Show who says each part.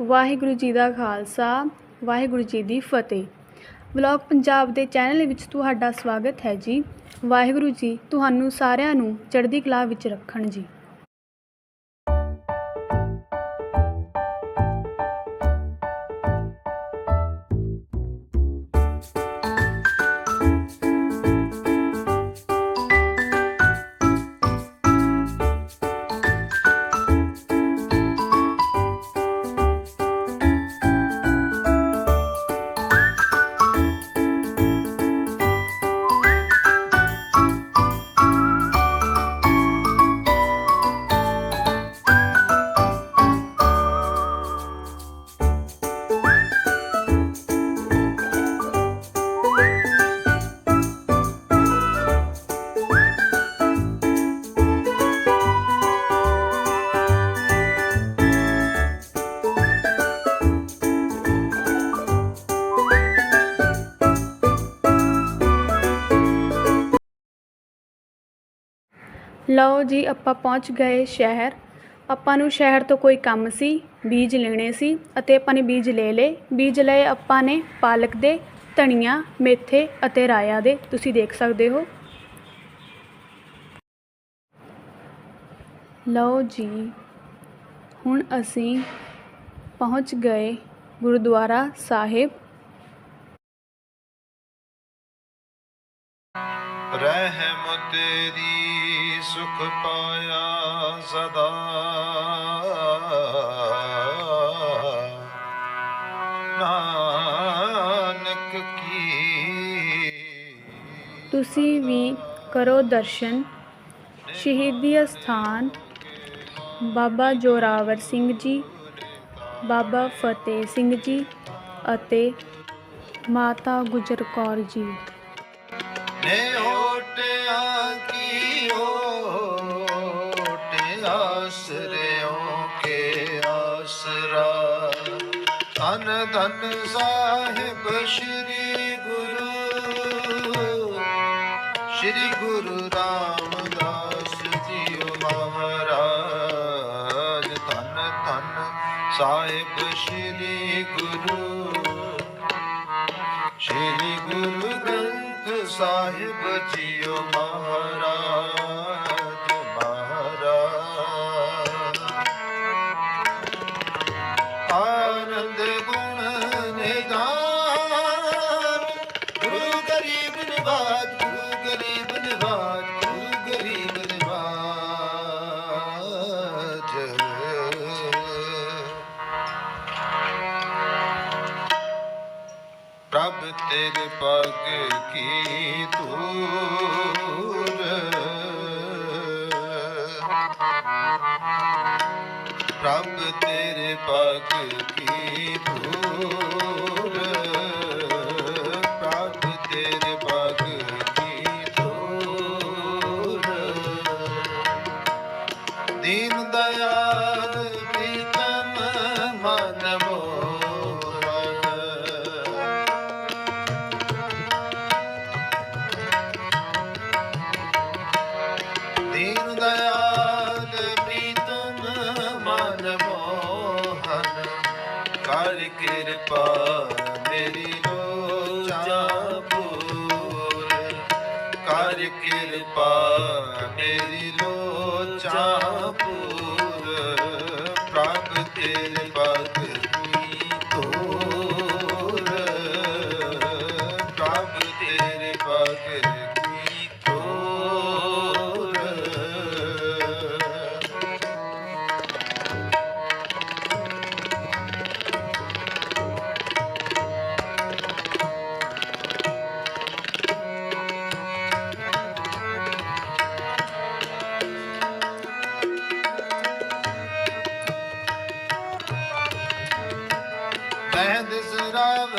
Speaker 1: ਵਾਹਿਗੁਰੂ ਜੀ ਦਾ ਖਾਲਸਾ, ਵਾਹਿਗੁਰੂ ਜੀ ਦੀ ਫਤਿਹ। Vlog Punjab ਦੇ channel ਵਿੱਚ ਤੁਹਾਡਾ ਸਵਾਗਤ ਹੈ ਜੀ। ਵਾਹਿਗੁਰੂ ਜੀ, ਤੁਹਾਨੂੰ ਸਾਰਿਆਂ ਨੂੰ ਚੜ੍ਹਦੀ ਕਲਾ ਵਿੱਚ ਰੱਖਣ ਜੀ। ਲਓ ਜੀ, ਆਪਾਂ ਪਹੁੰਚ ਗਏ ਸ਼ਹਿਰ। ਆਪਾਂ ਨੂੰ ਸ਼ਹਿਰ ਤੋਂ ਕੋਈ ਕੰਮ ਸੀ, ਬੀਜ ਲੈਣੇ ਸੀ ਅਤੇ ਆਪਾਂ ਨੇ ਬੀਜ ਲੈ ਲਏ। ਬੀਜ ਲਏ ਆਪਾਂ ਨੇ ਪਾਲਕ ਦੇ, ਧਨੀਆ, ਮੇਥੇ ਅਤੇ ਰਾਇਆ ਦੇ। ਤੁਸੀਂ ਦੇਖ ਸਕਦੇ ਹੋ। ਲਓ ਜੀ, ਹੁਣ ਅਸੀਂ ਪਹੁੰਚ ਗਏ ਗੁਰਦੁਆਰਾ ਸਾਹਿਬ।
Speaker 2: ਰਹਿਮ ਤੇਰੀ ਸੁਖ ਪਾਇਆ ਸਦਾ। ਨਾਨਕ ਕੀ
Speaker 1: ਤੁਸੀਂ ਵੀ ਕਰੋ ਦਰਸ਼ਨ। ਸ਼ਹੀਦੀ ਅਸਥਾਨ ਬਾਬਾ ਜੋਰਾਵਰ ਸਿੰਘ ਜੀ ਬਾਬਾ ਫਤਿਹ ਸਿੰਘ ਜੀ ਅਤੇ ਮਾਤਾ ਗੁਜਰ ਕੌਰ ਜੀ।
Speaker 2: ਨੇ ਓਟਿਆ ਧਨ ਸਾਹਿਬ ਸ੍ਰੀ ਗੁਰੂ। ਸ੍ਰੀ ਗੁਰੂ ਰਾਮਦਾਸ ਜੀ ਮਹਾਰਾਜ, ਧਨ ਧਨ ਸਾਹਿਬ ਸ੍ਰੀ ਗੁਰੂ। ਸ਼੍ਰੀ ਗੁਰੂ ਗ੍ਰੰਥ ਸਾਹਿਬ ਜੀਓ ਮਹਾਰਾਜ। ਤੇਰੇ ਪਗ ਕੀ ਧੂਰ? ਪ੍ਰਭ ਤੇਰੇ ਪਗ ਕੀ ਧੂਰ? ਪ੍ਰਭ ਤੇਰੇ ਪਗ ਕੀ ਧੂਰ? ਦੀਨ ਦਇਆਲ ਪ੍ਰੀਤਮ ਮਨ ਮੋਹਨ ਕਰ ਕਿਰਪਾ ਮੇਰੀ ਲੋਚਾ ਪੂਰ ਕਰ ਕਿਰਪਾ ਮੇਰੀ ਲੋਚਾ ਪੂਰ ਪ੍ਰਭ ਤੇਰੇ ਪਗ ਤੋਰ ਪ੍ਰਭ ਤੇਰੇ ਪਗ ਬਹਿਦ ਸਰਾਵ